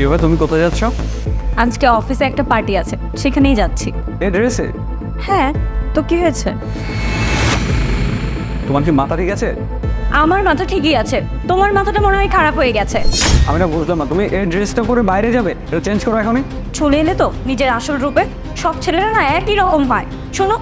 কি হবে তুমি কোথায় যাচ্ছ? আজকে অফিসে একটা পার্টি আছে সেখানেই যাচ্ছি। এ ড্রেসে হ্যাঁ তো কি হয়েছে? তোমার কি মাথা ঠিক আছে? আমার মাথা ঠিকই আছে। তোমার মাথাটা মনে হয় খারাপ হয়ে গেছে। আমি না বুঝলাম না তুমি এই ড্রেসটা পরে বাইরে যাবে? এটা চেঞ্জ করো এখনই। চলে এলে তো নিজের আসল রূপে। সব ছেলেরা না একই রকম হয়। শোনো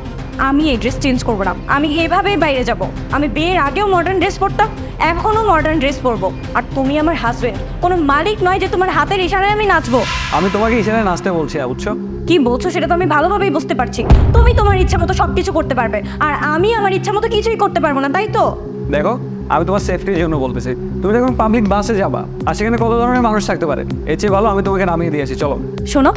আমি এই ড্রেস চেঞ্জ করব না। আমি এভাবেই বাইরে যাব। আমি বিয়ের আগেও মডার্ন ড্রেস পরতাম এখনও মডার্ন ড্রেস পরবো। আর তুমি আমার হাজবেন্ড কোনো মালিক নয় যে তোমার হাতের ইশারায় আমি নাচবো। আমি তোমাকে ইশারায় নাচতে বলছি বুঝছ? কি বলছো সেটা তো আমি ভালোভাবেই বুঝতে পারছি। তুমি তোমার ইচ্ছা মতো সব কিছু করতে পারবে আর আমি আমার ইচ্ছা মতো কিছুই করতে পারব না তাই তো? দেখো আমি তোমার সেফটির জন্য বলতেছি। তুমি যখন পাবলিক বাসে যাবা আর সেখানে কত ধরনের মানুষ থাকতে পারে? এর চেয়ে ভালো আমি তোমাকে নামিয়ে দিয়েছি চলো। শোনো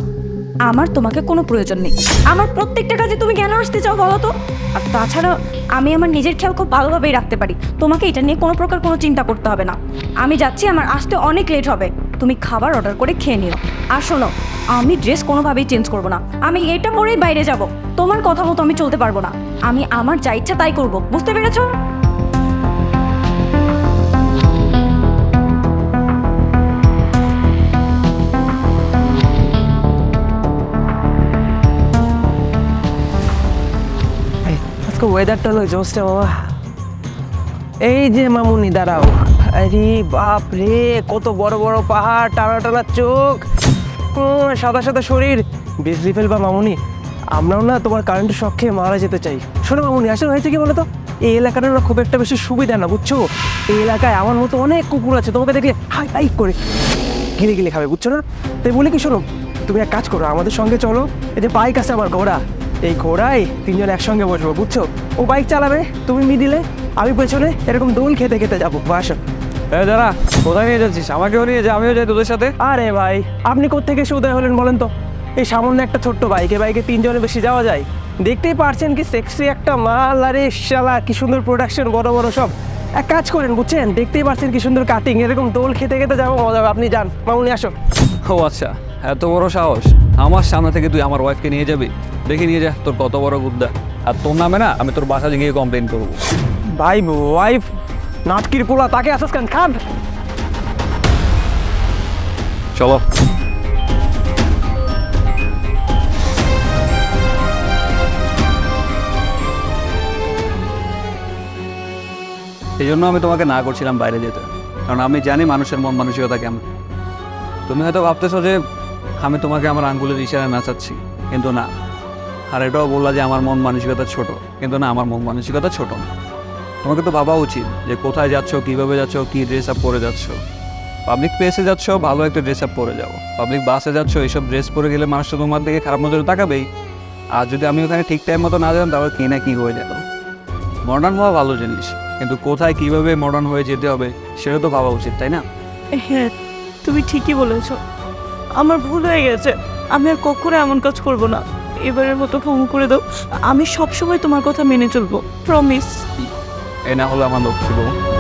আমার তোমাকে কোনো প্রয়োজন নেই। আমার প্রত্যেকটা কাজে তুমি কেন আসতে চাও বলো তো? আর তাছাড়া আমি আমার নিজের খেয়াল খুব ভালোভাবেই রাখতে পারি। তোমাকে এটা নিয়ে কোনো প্রকার কোনো চিন্তা করতে হবে না। আমি যাচ্ছি, আমার আসতে অনেক লেট হবে। তুমি খাবার অর্ডার করে খেয়ে নিও। আর শোনো, আমি ড্রেস কোনোভাবেই চেঞ্জ করব না। আমি এটা পরেই বাইরে যাব। তোমার কথা মতো আমি চলতে পারব না। আমি আমার যা ইচ্ছা তাই করব। বুঝতে পেরেছ? আজকে ওয়েদারটা হলো জোসটা বাবা এই যে মামুনি, দাঁড়াও। আরে বাপ রে কত বড় বড় পাহাড় টানা টানা চোখ সাদা সাদা শরীর। বিজলি ফেলবা মামুনি, আমরাও না তোমার কারেন্টের শখ খেয়ে মারা যেতে চাই। শোনো মামুনি, আসলে হয়েছে কি বলো তো এই এলাকাটা না খুব একটা বেশি সুবিধা না, বুঝছ? এই এলাকায় আমার মতো অনেক কুকুর আছে, তোমাকে দেখলে হাই হাই করে গিলে গিলে খাবে, বুঝছ না? তাই বলে কি, শোনো, তুমি এক কাজ করো, আমাদের সঙ্গে চলো। এই যে বাইক আছে আমার ঘোড়া এই ঘোড়ায় তিনজন একসঙ্গে বসবো বুঝছ? ও বাইক চালাবে তুমি মিডিলে আমি পেছনে এরকম দোল খেতে খেতে যাব বাসা এ যারা কোথায় নিয়ে যাচ্ছিস? আমাকেও নিয়ে যা আমিও যাই তোদের সাথে। আরে ভাই আপনি কোত্থেকে এসে উদয় হলেন বলেন তো? এই সামান্য একটা ছোট্ট বাইকে বাইকে তিনজনে বেশি যাওয়া যায়। দেখতেই পারছেন কি সেক্সি একটা মাল আরে শালা কি সুন্দর প্রোডাকশন বড় বড় সব। এক কাজ করেন বুঝছেন? দেখতেই পারছেন কি সুন্দর কাটিং এরকম দোল খেতে খেতে যাব মজা হবে। আপনি যান মামুনি আসো ও আচ্ছা এত বড় সাহস। আমার সামনে থেকে তুই আমার ওয়াইফকে নিয়ে যাবি? দেখে নিয়ে যা তোর কত বড় গুদ্দা। আর তোর নামে না আমি তোর বাসা গিয়ে কমপ্লেন করব। ভাই ওয়াইফ নাটকির পোলা তাকে আসিস কেন? খান। চলো। এই জন্য আমি তোমাকে না করছিলাম বাইরে যেতে। কারণ আমি জানি মানুষের মন মানসিকতা কেমন। তুমি হয়তো ভাবতেছো যে আমি তোমাকে আমার আঙ্গুলের ইশারায় নাচাচ্ছি কিন্তু না। আর এটাও বললা যে আমার মন মানসিকতা ছোট। কিন্তু না, আমার মন মানসিকতা ছোট না। তোমাকে তো ভাবা উচিত যে কোথায় যাচ্ছ, কীভাবে যাচ্ছ, কী ড্রেস আপ পরে যাচ্ছ। পাবলিক প্লেসে যাচ্ছ, ভালো একটা ড্রেস আপ পরে যাও। পাবলিক বাসে যাচ্ছ, এইসব ড্রেস পরে গেলে মানুষ তো তোমার দিকে খারাপ নজরে তাকাবেই। আর যদি আমি ওখানে ঠিক টাইম মতো না যেতাম তাহলে কি না কী হয়ে যেত? মডার্ন হওয়া ভালো জিনিস। কিন্তু কোথায় কীভাবে মডার্ন হয়ে যেতে হবে, সেটা তো ভাবা উচিত, তাই না? হ্যাঁ তুমি ঠিকই বলেছ। আমার ভুল হয়ে গেছে। আমি আর কখনো এমন কাজ করব না। এবারের মতো ক্ষমা করে দাও। আমি সবসময় তোমার কথা মেনে চলবো প্রমিস এ না হলো আমার লক্ষ্য বউ।